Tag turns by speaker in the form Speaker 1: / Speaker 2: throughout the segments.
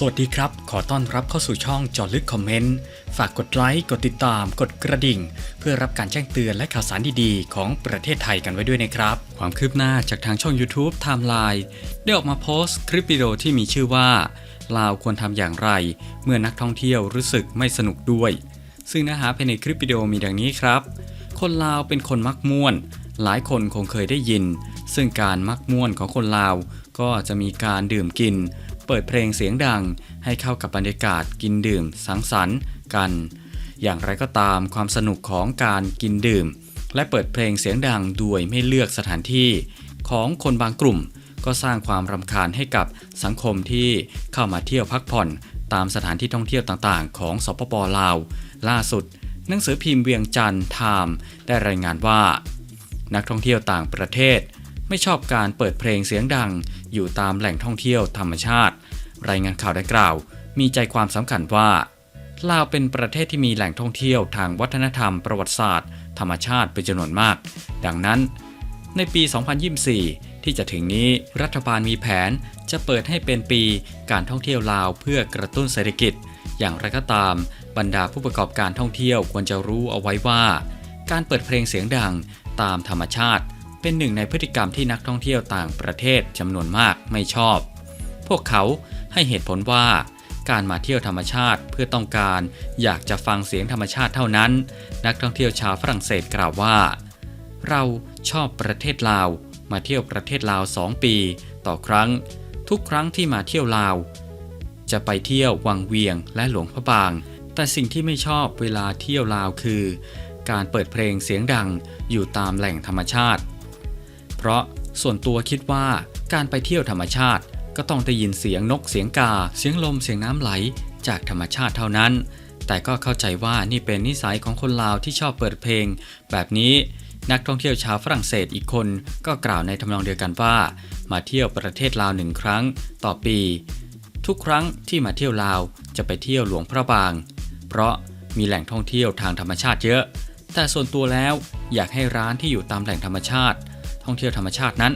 Speaker 1: สวัสดีครับ ขอต้อนรับเข้าสู่ช่องจอลึกคอมเมนต์ ฝากกดไลค์ กดติดตาม กดกระดิ่ง เพื่อรับการแจ้งเตือนและข่าวสารดีๆ ของประเทศไทยกันไว้ด้วยนะครับ ความคืบหน้าจากทางช่อง YouTube Timeline ได้ออกมาโพสต์คลิปวิดีโอที่มีชื่อว่า ลาวควรทำอย่างไร เมื่อนักท่องเที่ยวรู้สึกไม่สนุกด้วย ซึ่งเนื้อหาภายในคลิปวิดีโอมีดังนี้ครับ คนลาวเป็นคนมักม่วน หลายคนคงเคยได้ยิน ซึ่งการมักม่วนของคนลาวก็จะมีการดื่มกิน เปิดเพลงเสียงดังให้เข้ากับบรรยากาศกินดื่ม สังสรรค์กัน อย่างไรก็ตามความสนุกของการกินดื่ม และเปิดเพลงเสียงดังโดยไม่เลือกสถานที่ ของคนบางกลุ่ม ก็สร้างความรำคาญให้กับสังคมที่เข้ามาเที่ยวพักผ่อนตามสถานที่ท่องเที่ยวต่างๆ ของสปปลาว ล่าสุด หนังสือพิมพ์เวียงจันทร์ไทม์ได้รายงานว่า นักท่องเที่ยวต่างประเทศ ไม่ชอบการเปิดเพลงเสียงดัง อยู่ตามแหล่งท่องเที่ยวธรรมชาติ รายงานข่าวดังกล่าว มีใจความสำคัญว่าลาวเป็นประเทศที่มีแหล่งท่องเที่ยวทางวัฒนธรรมประวัติศาสตร์ ธรรมชาติเป็นจำนวนมาก ดังนั้น ในปี 2024 ที่จะถึงนี้รัฐบาลมีแผนจะเปิดให้เป็นปีการท่องเที่ยวลาวเพื่อกระตุ้นเศรษฐกิจ อย่างไรก็ตาม บรรดาผู้ประกอบการท่องเที่ยวควรจะรู้เอาไว้ว่า การเปิดเพลงเสียงดังตามธรรมชาติ เป็นหนึ่งในพฤติกรรมที่นักท่องเที่ยวต่างประเทศจำนวนมากไม่ชอบ พวกเขาให้เหตุผลว่าการมาเที่ยวธรรมชาติเพื่อต้องการอยากจะฟังเสียงธรรมชาติเท่านั้น นักท่องเที่ยวชาวฝรั่งเศสกล่าวว่า เราชอบประเทศลาว มาเที่ยวประเทศลาว 2 ปี ต่อครั้ง ทุกครั้งที่มาเที่ยวลาว จะไปเที่ยววังเวียงและหลวงพระบาง แต่สิ่งที่ไม่ชอบเวลาเที่ยวลาวคือ การเปิดเพลงเสียงดังอยู่ตามแหล่งธรรมชาติ ราะส่วนตัวคิดว่าการไปเที่ยวธรรมชาติ ก็ต้องได้ยินเสียงนกเสียงกา เสียงลมเสียงน้ำไหล จากธรรมชาติเท่านั้น แต่ก็เข้าใจว่านี่เป็นนิสัยของคนลาวที่ชอบเปิดเพลง แบบนี้นักท่องเที่ยวชาวฝรั่งเศสอีกคนก็กล่าวในทำนองเดียวกันว่า มาเที่ยวประเทศลาวหนึ่งครั้งต่อปี ทุกครั้งที่มาเที่ยวลาวจะไปเที่ยวหลวงพระบาง เพราะมีแหล่งท่องเที่ยวทางธรรมชาติเยอะ แต่ส่วนตัวแล้วอยากให้ร้านที่อยู่ตามแหล่งธรรมชาติ ท่องเที่ยวธรรมชาตินั้น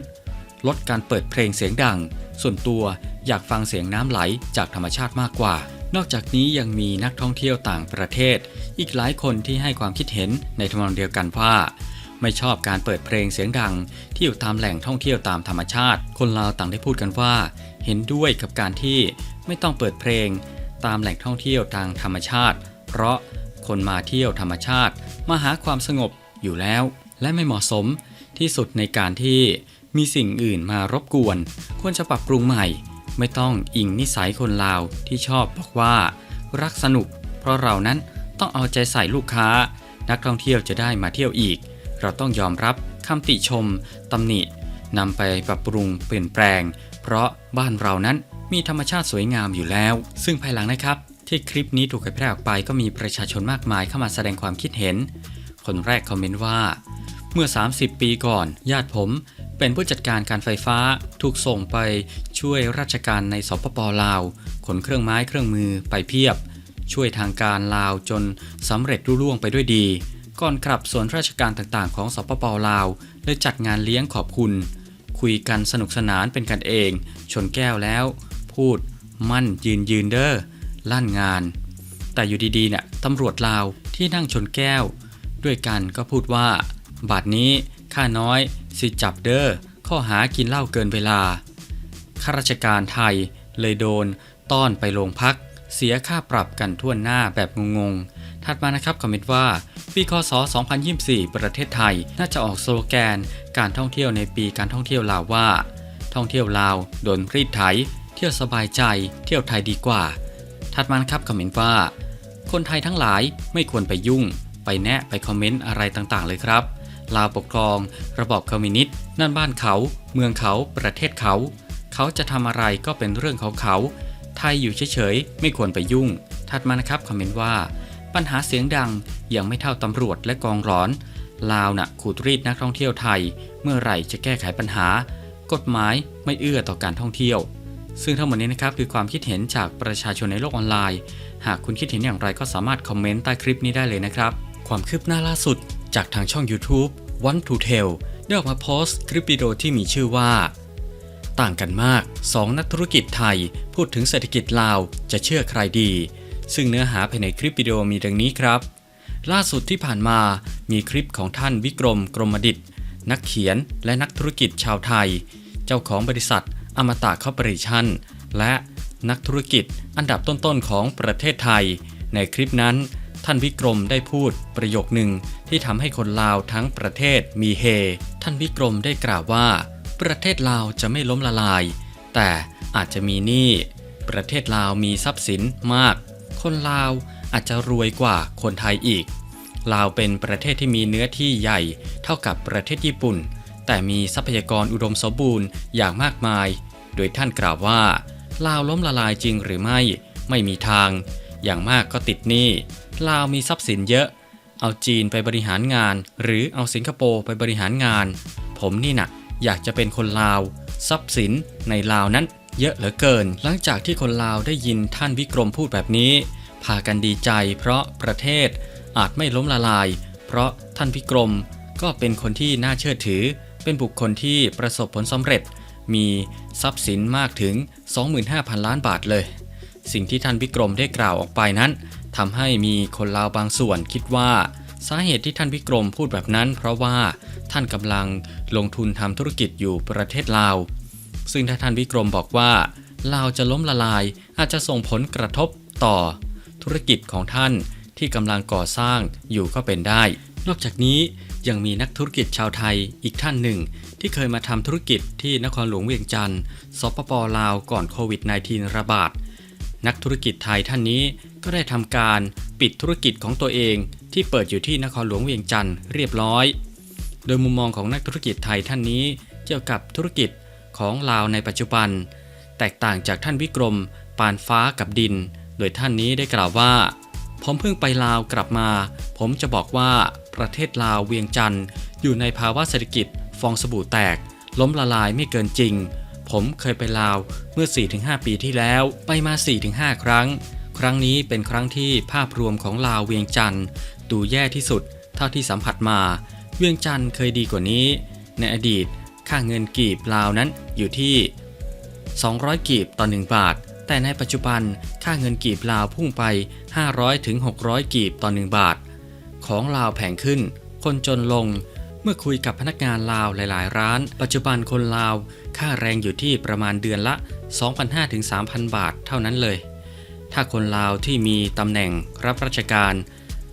Speaker 1: ลดการเปิดเพลงเสียงดัง ส่วนตัวอยากฟังเสียงน้ำไหลจากธรรมชาติมากกว่า นอกจากนี้ยังมีนักท่องเที่ยวต่างประเทศ อีกหลายคนที่ให้ความคิดเห็นในทำนองเดียวกันว่าไม่ชอบการเปิดเพลงเสียงดัง ที่อยู่ตามแหล่งท่องเที่ยวตามธรรมชาติ คนลาวต่างได้พูดกันว่า เห็นด้วยกับการที่ไม่ต้องเปิดเพลง ตามแหล่งท่องเที่ยวทางธรรมชาติ เพราะคนมาเที่ยวธรรมชาติ มาหาความสงบอยู่แล้ว และไม่เหมาะสมที่สุดในการที่มีสิ่งอื่นมารบกวน ควรจะปรับปรุงใหม่ ไม่ต้องอิงนิสัยคนลาวที่ชอบบอกว่า รักสนุก เพราะเรานั้นต้องเอาใจใส่ลูกค้า นักท่องเที่ยวจะได้มาเที่ยวอีก เราต้องยอมรับคำติชมตำหนินำไปปรับปรุงเปลี่ยนแปลง เพราะบ้านเรานั้นมีธรรมชาติสวยงามอยู่แล้ว ซึ่งภายหลังนะครับ ที่คลิปนี้ถูกเผยแพร่ออกไปก็มีประชาชนมากมายเข้ามาแสดงความคิดเห็น คนแรกคอมเมนต์ว่า เมื่อ 30 ปีก่อน ญาติผมเป็นผู้จัดการการไฟฟ้าถูกส่งไปช่วยราชการในสปปลาว ขนเครื่องไม้เครื่องมือไปเพียบ ช่วยทางการลาวจนสำเร็จรุ่ล่วงไปด้วยดี ก่อนกลับส่วนราชการต่างๆ ของสปปลาวเลยจัดงานเลี้ยงขอบคุณ คุยกันสนุกสนานเป็นกันเอง ชนแก้วแล้ว พูด มั่นยืนยืนเด้อลั่นงาน แต่อยู่ดีๆเนี่ยตำรวจลาวที่นั่งชนแก้ว ด้วยกันก็พูดว่า บาทนี้ข้าน้อยสิจับเด้อข้อหากินเหล้าเกินเวลาข้าราชการไทยเลยโดนต้อนไปโรงพัก เสียค่าปรับกันทั่วหน้าแบบงงๆ ถัดมานะครับคอมเมนต์ว่า ปีคศ 2024 ประเทศไทยน่าจะออกสโลแกน การท่องเที่ยวในปีการท่องเที่ยวลาวว่า ท่องเที่ยวลาวโดนรีดไถ เที่ยวสบายใจ เที่ยวไทยดีกว่า ถัดมานะครับคอมเมนต์ว่า คนไทยทั้งหลายไม่ควรไปยุ่ง ไปแนะไปคอมเมนต์อะไรต่างๆ เลยครับ ลาวปกครอง ระบอบคอมมิวนิสต์นั่นบ้านเขา เมืองเขา ประเทศเขา เขาจะทำอะไรก็เป็นเรื่องของเขา ไทยอยู่เฉยๆ ไม่ควรไปยุ่ง ถัดมานะครับคอมเมนต์ว่า ปัญหาเสียงดังยังไม่เท่าตำรวจและกองร้อน ลาวน่ะขูดรีดนักท่องเที่ยวไทย เมื่อไหร่จะแก้ไขปัญหา กฎหมายไม่เอื้อต่อการท่องเที่ยว ซึ่งทั้งหมดนี้นะครับคือความคิดเห็นจากประชาชนในโลกออนไลน์ หากคุณคิดเห็นอย่างไรก็สามารถคอมเมนต์ใต้คลิปนี้ได้เลยนะครับ ความคืบหน้าล่าสุด จากทางช่อง YouTube One to Tell ได้ออกมาโพสต์คลิปวิดีโอที่มีชื่อว่า ต่างกันมากสองนักธุรกิจไทย พูดถึงเศรษฐกิจลาวจะเชื่อใครดี ซึ่งเนื้อหาภายในคลิปวิดีโอมีดังนี้ครับ ล่าสุดที่ผ่านมามีคลิปของท่านวิกรมกรมดิตนักเขียนและนักธุรกิจชาวไทย เจ้าของบริษัทอมตะคอร์ปอเรชั่นและนักธุรกิจอันดับต้นๆของประเทศไทย ในคลิปนั้น ท่านวิกรมได้พูดประโยคหนึ่งที่ทำให้คนลาวทั้งประเทศมีเฮ ท่านวิกรมได้กล่าวว่า ประเทศลาวจะไม่ล้มละลาย แต่อาจจะมีหนี้ประเทศลาวมีทรัพย์สินมาก คนลาวอาจจะรวยกว่าคนไทยอีก ลาวเป็นประเทศที่มีเนื้อที่ใหญ่ เท่ากับประเทศญี่ปุ่น แต่มีทรัพยากรอุดมสมบูรณ์อย่างมากมาย โดยท่านกล่าวว่า ลาวล้มละลายจริงหรือไม่ ไม่มีทาง อย่างมากก็ติดหนี้ลาวมีทรัพย์สินเยอะ เอาจีนไปบริหารงาน หรือเอาสิงคโปร์ไปบริหารงาน ผมนี่นะอยากจะเป็นคนลาว ทรัพย์สินในลาวนั้นเยอะเหลือเกิน หลังจากที่คนลาวได้ยินท่านวิกรมพูดแบบนี้ พากันดีใจเพราะประเทศอาจไม่ล้มละลาย เพราะท่านวิกรมก็เป็นคนที่น่าเชื่อถือ เป็นบุคคลที่ประสบผลสำเร็จ มีทรัพย์สินมากถึง 25,000 ล้านบาทเลย สิ่งที่ท่านวิกรมได้กล่าวออกไปนั้นทำให้มีคนลาวบางส่วนคิดว่า สาเหตุที่ท่านวิกรมพูดแบบนั้น เพราะว่าท่านกำลังลงทุนทำธุรกิจอยู่ประเทศลาว ซึ่งถ้าท่านวิกรมบอกว่าลาวจะล้มละลายอาจจะส่งผลกระทบต่อ ธุรกิจของท่านที่กำลังก่อสร้างอยู่ก็เป็นได้ นอกจากนี้ยังมีนักธุรกิจชาวไทยอีกท่านหนึ่ง ที่เคยมาทำธุรกิจที่นครหลวงเวียงจันทร์สปปลาวก่อนโควิด -19 ระบาด นักธุรกิจไทยท่านนี้ก็ได้ทำการปิดธุรกิจของตัวเองที่เปิดอยู่ที่นครหลวงเวียงจันทร์เรียบร้อย โดยมุมมองของนักธุรกิจไทยท่านนี้เกี่ยวกับธุรกิจของลาวในปัจจุบัน แตกต่างจากท่านวิกรม ปานฟ้ากับดิน โดยท่านนี้ได้กล่าวว่า ผมเพิ่งไปลาวกลับมา ผมจะบอกว่าประเทศลาวเวียงจันทร์อยู่ในภาวะเศรษฐกิจฟองสบู่แตก ล้มละลายไม่เกินจริง ผมเคยไปลาวเมื่อ 4-5 ปีที่แล้ว ไปมา 4-5 ครั้ง ครั้งนี้เป็นครั้งที่ภาพรวมของลาวเวียงจันทร์ดูแย่ที่สุด เท่าที่สัมผัสมา เวียงจันทร์เคยดีกว่านี้ ในอดีต ค่าเงินกีบลาวนั้นอยู่ที่ 200 กีบต่อ 1 บาท แต่ในปัจจุบันค่าเงินกีบลาวพุ่งไป 500ถึง600 กีบต่อ 1 บาท ของลาวแพงขึ้น คนจนลง เมื่อคุยกับพนักงานลาวหลาย ๆ ร้าน ปัจจุบันคนลาว ค่าแรงอยู่ที่ประมาณเดือนละ 2,500ถึง3,000 บาทเท่านั้นเลย ถ้าคนลาวที่มีตำแหน่งรับราชการ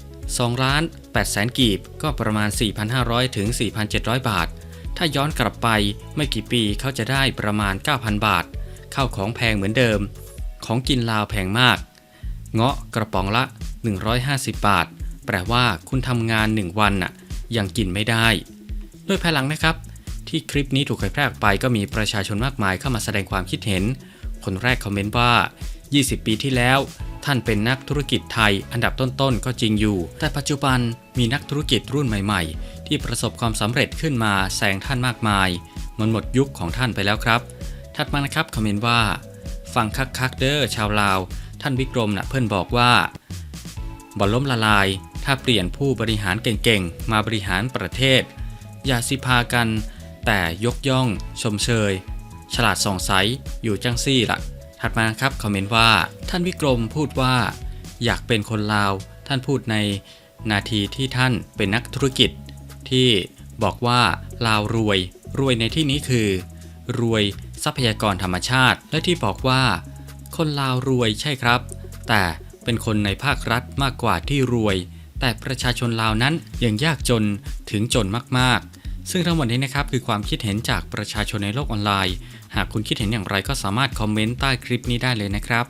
Speaker 1: 2ล้าน8แสนกีบก็ประมาณ 4,500 ถึง 4,700 บาท ถ้าย้อนกลับไปไม่กี่ปีเขาจะได้ประมาณ 9,000 บาท เข้าของแพงเหมือนเดิม ของกินลาวแพงมาก เงาะกระป๋องละ 150 บาท แปลว่าคุณทำงาน 1 วันน่ะ ยังกินไม่ได้โดยภายหลังนะครับ ที่คลิปนี้ถูกเผยแพร่ออกไปก็มีประชาชนมากมายเข้ามาแสดงความคิดเห็น คนแรกคอมเมนต์ว่า 20 ปีที่แล้ว ท่านเป็นนักธุรกิจไทย อันดับต้นๆก็จริงอยู่ แต่ปัจจุบันมีนักธุรกิจรุ่นใหม่ ๆ ที่ประสบความสำเร็จขึ้นมาแซงท่านมากมาย มันหมดยุคของท่านไปแล้วครับ ถัดมานะครับคอมเมนต์ว่าฟังคักคักเด้อชาวลาว ท่านวิกรมนะเพื่อนบอกว่าบ่ล้มละลาย ถ้าเปลี่ยนผู้บริหารเก่งๆ มาบริหารประเทศ อย่าสิพากัน แต่ยกย่อง ชมเชย ฉลาดส่องใสอยู่จังซี่ละ่ะ ถัดมาครับคอมเมนต์ว่า ท่านวิกรมพูดว่า อยากเป็นคนลาว ท่านพูดในนาทีที่ท่านเป็นนักธุรกิจ ที่บอกว่าลาวรวย รวยในที่นี้คือ รวยทรัพยากรธรรมชาติ และที่บอกว่า คนลาวรวยใช่ครับ แต่เป็นคนในภาครัฐมากกว่าที่รวย แต่ประชาชนลาวนั้นยังยากจนถึงจนมากๆ ซึ่งทั้งหมดนี้นะครับคือความคิดเห็นจากประชาชนในโลกออนไลน์ หากคุณคิดเห็นอย่างไรก็สามารถคอมเมนต์ใต้คลิปนี้ได้เลยนะครับ